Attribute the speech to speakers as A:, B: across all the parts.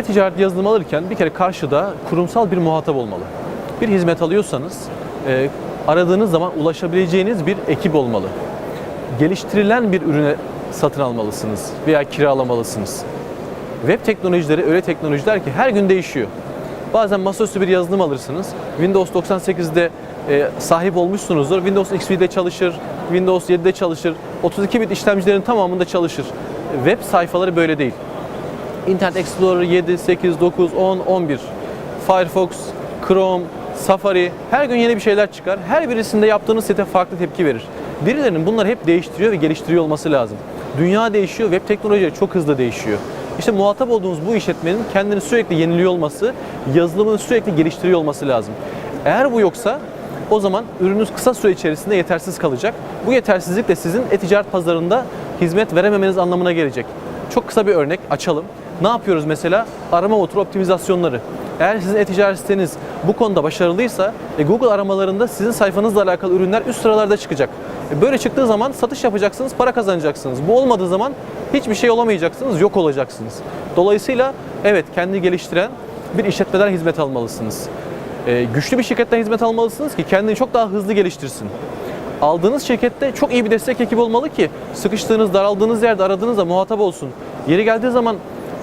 A: E-ticaret yazılımı alırken bir kere karşıda kurumsal bir muhatap olmalı. Bir hizmet alıyorsanız e, aradığınız zaman ulaşabileceğiniz bir ekip olmalı. Geliştirilen bir ürüne satın almalısınız veya kiralamalısınız. Web teknolojileri öyle teknolojiler ki her gün değişiyor. Bazen masaüstü bir yazılım alırsınız. Windows 98'de e, sahip olmuşsunuzdur. Windows XP'de çalışır, Windows 7'de çalışır. 32 bit işlemcilerin tamamında çalışır. Web sayfaları böyle değil. Internet Explorer 7, 8, 9, 10, 11, Firefox, Chrome, Safari her gün yeni bir şeyler çıkar. Her birisinde yaptığınız site farklı tepki verir. Birilerinin bunları hep değiştiriyor ve geliştiriyor olması lazım. Dünya değişiyor, web teknolojileri çok hızlı değişiyor. İşte muhatap olduğunuz bu işletmenin kendini sürekli yeniliyor olması, yazılımını sürekli geliştiriyor olması lazım. Eğer bu yoksa o zaman ürününüz kısa süre içerisinde yetersiz kalacak. Bu yetersizlik de sizin e-ticaret pazarında hizmet verememeniz anlamına gelecek. Çok kısa bir örnek açalım. Ne yapıyoruz mesela? Arama motoru optimizasyonları. Eğer sizin e-ticaret siteniz bu konuda başarılıysa e, Google aramalarında sizin sayfanızla alakalı ürünler üst sıralarda çıkacak. E, böyle çıktığı zaman satış yapacaksınız, para kazanacaksınız. Bu olmadığı zaman hiçbir şey olamayacaksınız, yok olacaksınız. Dolayısıyla evet kendi geliştiren bir işletmeden hizmet almalısınız. E, güçlü bir şirketten hizmet almalısınız ki kendini çok daha hızlı geliştirsin. Aldığınız şirkette çok iyi bir destek ekibi olmalı ki sıkıştığınız, daraldığınız yerde aradığınızda muhatap olsun. Yeri geldiği zaman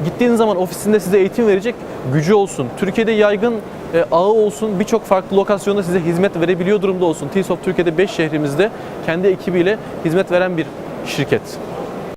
A: gittiğiniz zaman ofisinde size eğitim verecek gücü olsun. Türkiye'de yaygın e, ağı olsun. Birçok farklı lokasyonda size hizmet verebiliyor durumda olsun. TİSOP Türkiye'de 5 şehrimizde kendi ekibiyle hizmet veren bir şirket.